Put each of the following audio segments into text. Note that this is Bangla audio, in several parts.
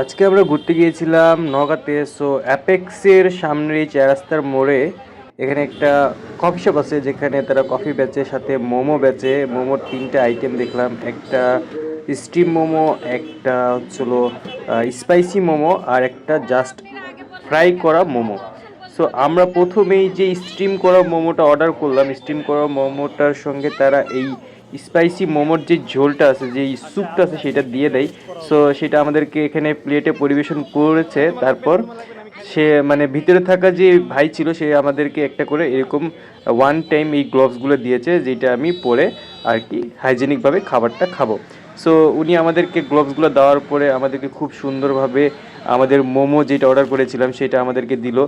আজকে আমরা ঘুরতে গিয়েছিলাম নগাতে সো অ্যাপেক্সের সামনে এই রাস্তার মোড়ে এখানে একটা কফি শপ আছে যেখানে তারা কফি বেচে, সাথে মোমো বেচে। মোমোর তিনটা আইটেম দেখলাম, একটা স্টিম মোমো, একটা হচ্ছিল স্পাইসি মোমো আর একটা জাস্ট ফ্রাই করা মোমো। সো আমরা প্রথমেই যে স্টিম করা মোমোটা অর্ডার করলাম স্টিম করা মোমোটার সঙ্গে তারা এই স্পাইসি মোমোর যে ঝোলটা আছে, যে স্যুপটা আছে, সেটা দিয়ে দেয়। সো সেটা আমাদেরকে এখানে প্লেটে পরিবেশন করেছে। তারপর সে মানে ভিতরে থাকা যে ভাই ছিল, সে আমাদেরকে একটা করে এরকম ওয়ান টাইম এই গ্লোভসগুলো দিয়েছে, যেটা আমি পরে আর কি হাইজেনিকভাবে খাবারটা খাব। সো উনি আমাদেরকে গ্লোভসগুলো দেওয়ার পরে আমাদেরকে খুব সুন্দরভাবে আমাদের মোমো যেটা অর্ডার করেছিলাম, সেটা আমাদেরকে দিল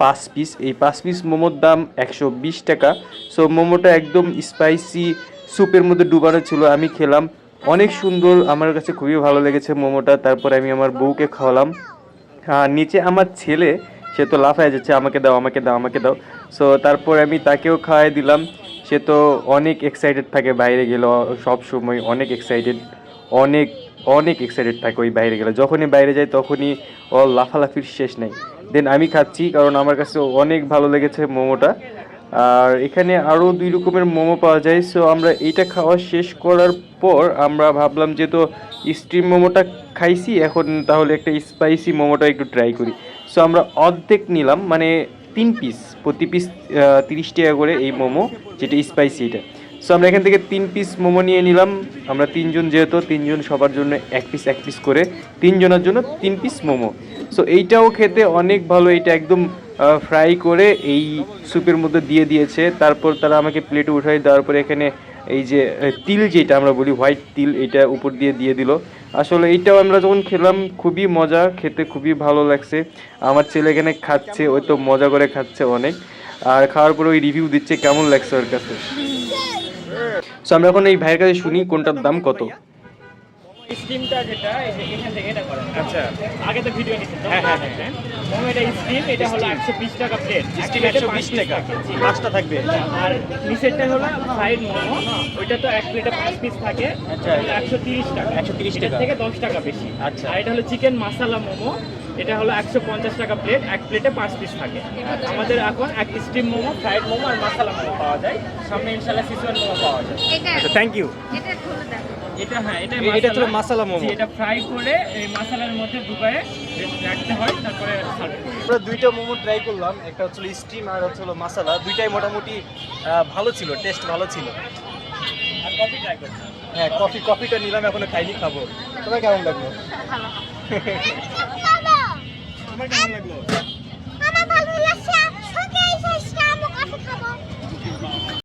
পাঁচ পিস এই পাঁচ পিস মোমোর দাম একশো বিশ টাকা। সো মোমোটা একদম স্পাইসি স্যুপের মধ্যে ডুবানো ছিল, আমি খেলাম। অনেক সুন্দর, আমার কাছে খুবই ভালো লেগেছে মোমোটা, তারপরে আমি আমার বউকে খাওয়ালাম। আর নিচে আমার ছেলে, সে তো লাফায় যাচ্ছে, আমাকে দাও আমাকে দাও আমাকে দাও। সো তারপর আমি তাকেও খাওয়াই দিলাম। সে তো অনেক এক্সাইটেড থাকে বাইরে গেল, সব সময় অনেক এক্সাইটেড অনেক অনেক এক্সাইটেড থাকে ওই বাইরে গেলে। যখনই বাইরে যায়, তখনই ও লাফালাফির শেষ নেই। দেন আমি খাচ্ছি, কারণ আমার কাছে অনেক ভালো লেগেছে মোমোটা। আর এখানে আরও দুই রকমের মোমো পাওয়া যায়। সো আমরা এটা খাওয়া শেষ করার পর আমরা ভাবলাম যে তো স্টিম মোমোটা খাইছি, এখন তাহলে একটা স্পাইসি মোমোটা একটু ট্রাই করি। সো আমরা অর্ধেক নিলাম মানে তিন পিস প্রতি পিস তিরিশ টাকা করে এই মোমো, যেটা স্পাইসি এটা। সো আমরা এখান থেকে তিন পিস মোমো নিয়ে নিলাম। আমরা তিনজন যেহেতু, তিনজন সবার জন্য এক পিস এক পিস করে তিনজনের জন্য তিন পিস মোমো। সো এইটাও খেতে অনেক ভালো। এটা একদম ফ্রাই করে এই স্যুপের মধ্যে দিয়ে দিয়েছে। তারপর তারা আমাকে প্লেটে উঠাই দেওয়ার পরে এখানে এই যে তিল যেটা আমরা বলি হোয়াইট তিল, এটা উপর দিয়ে দিয়ে দিল। আসলে এইটাও আমরা যখন খেলাম, খুবই মজা, খেতে খুবই ভালো লাগছে। আমার ছেলে এখানে খাচ্ছে ওই তো মজা করে খাচ্ছে অনেক। আর খাওয়ার পরে ওই রিভিউ দিচ্ছে, কেমন লাগছে ওর কাছে? সো আমরা এখন এই ভাইয়ের কাছে শুনি কোনটার দাম কত? স্টিমটা যেটা এই যে এখান থেকে এটা করা। আচ্ছা। আগে তো ভিডিও নিচ্ছেন হ্যাঁ, হ্যাঁ, হ্যাঁ। মোমো এটা স্টিম এটা হলো একশো বিশ টাকা প্লেট স্টিম একশো বিশ টাকা। পাঁচটা থাকবে। আর নিচেরটা হলো ফ্রাইড মোমো। ওইটা তো এক প্লেটে পাঁচ পিস থাকে। আচ্ছা। একশো তিরিশ টাকা। 130 এটার টাকা। থেকে দশ টাকা বেশি। আচ্ছা। আর এটা হলো চিকেন মশলা মোমো। এটা হলো একশো পঞ্চাশ টাকা প্লেট এক প্লেটে পাঁচ পিস থাকে। আমাদের এখন এক স্টিম মোমো ফ্রাইড মোমো আর মশলা মোমো পাওয়া যায়। সামনে ইনশাল্লাহ সিচুয়ান মোমো পাওয়া যায়। আচ্ছা থ্যাংক ইউ এটা হ্যাঁ এটা এটা হলো মাসালা মোমো। এটা ফ্রাই করে এই মশলার মধ্যে ডুবায়ে রাখতে হয় তারপরে সার্ভ আমরা দুইটা মোমো ট্রাই করলাম একটা হচ্ছিল স্টিম আর হচ্ছে হলো মাসালা দুইটাই মোটামুটি ভালো ছিল টেস্ট ভালো ছিল। আর কফি ট্রাই করতে হবে। হ্যাঁ কফি কফিটা নিলাম এখনও খাইনি খাব। তোমার কেমন লাগল? ভালো তোমার কেমন লাগল?